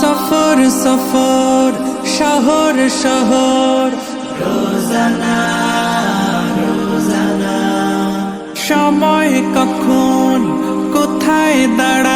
সফর সফর শহর শহর। রোজানা। সময় কখন কোথায় দাঁড়া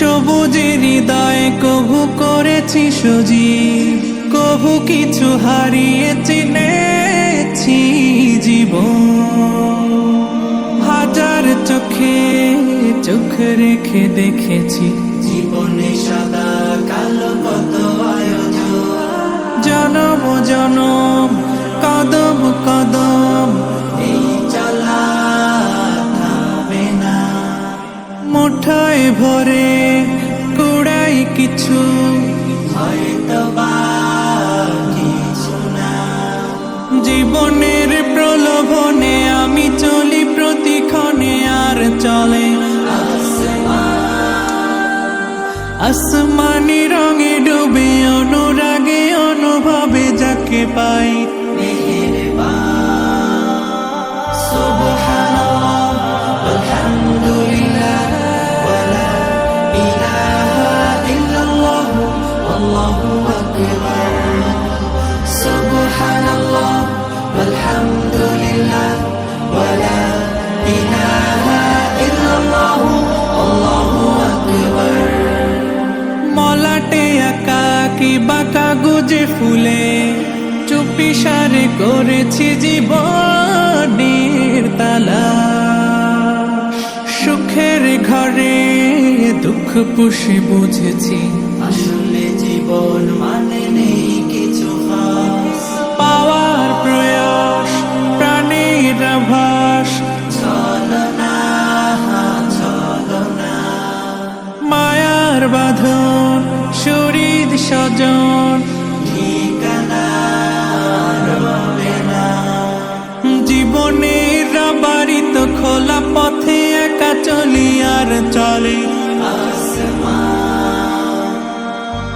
সবুজের হৃদয়ে কভু করেছি সজীব কভু কিছু হারিয়ে চিনেছি জীবন। হাজার চোখে চোখ রেখে দেখেছি জীবনে সাদা কালো কত আয়োজন। জনম জনম কদম কদম। এই চলা না। মুঠায় ভরে কিছু হয়তো জীবনের প্রলোভনে আমি চলি, প্রতিক্ষণে আর চলে আসমানি রঙে ডুবে, অনুরাগে, অনুভবে যাকে পাই। মলাটে একা কি বাঁকা গুজে ফুলে, চুপি সারে করেছি জীবনের তালা। সুখের ঘরে দুঃখ পুষে বুঝেছি। আসলে জীবন মানে নেই কিছু খাস। পাওয়ার প্রয়াস প্রাণের না মায়ার বাঁধন শরীর স্বজন ঠিকানা রবে না। জীবনের খোলা পথে একা চলি আর চলে। আসমানি